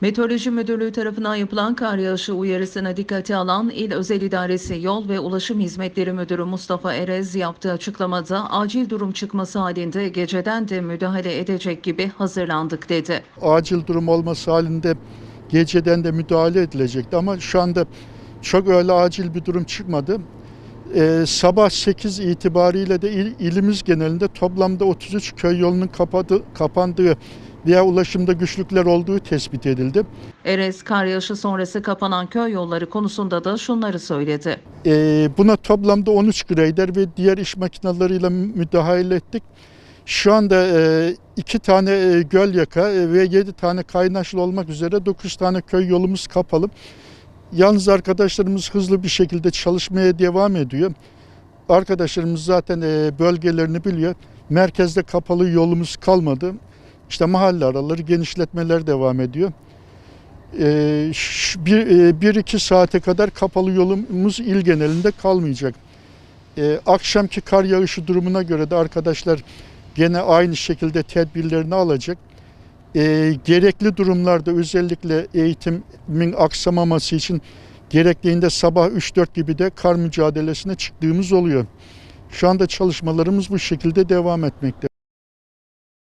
Meteoroloji Müdürlüğü tarafından yapılan kar yağışı uyarısına dikkate alan İl Özel İdaresi Yol ve Ulaşım Hizmetleri Müdürü Mustafa Erez yaptığı açıklamada acil durum çıkması halinde geceden de müdahale edecek gibi hazırlandık dedi. acil durum olması halinde geceden de müdahale edilecekti ama şu anda çok öyle acil bir durum çıkmadı. Ee, sabah 8 itibariyle de il- ilimiz genelinde toplamda 33 köy yolunun kapadı, kapandığı veya ulaşımda güçlükler olduğu tespit edildi. Erez kar yağışı sonrası kapanan köy yolları konusunda da şunları söyledi. Ee, buna toplamda 13 grader ve diğer iş makinalarıyla müdahale ettik. Şu anda e, iki tane e, göl yaka e, ve 7 tane kaynaşlı olmak üzere 9 tane köy yolumuz kapalı. Yalnız arkadaşlarımız hızlı bir şekilde çalışmaya devam ediyor. Arkadaşlarımız zaten e, bölgelerini biliyor. Merkezde kapalı yolumuz kalmadı. İşte mahalle araları genişletmeler devam ediyor. Ee, bir, e, bir iki saate kadar kapalı yolumuz il genelinde kalmayacak. Ee, akşamki kar yağışı durumuna göre de arkadaşlar gene aynı şekilde tedbirlerini alacak. Ee, gerekli durumlarda özellikle eğitimin aksamaması için gerektiğinde sabah 3-4 gibi de kar mücadelesine çıktığımız oluyor. Şu anda çalışmalarımız bu şekilde devam etmekte.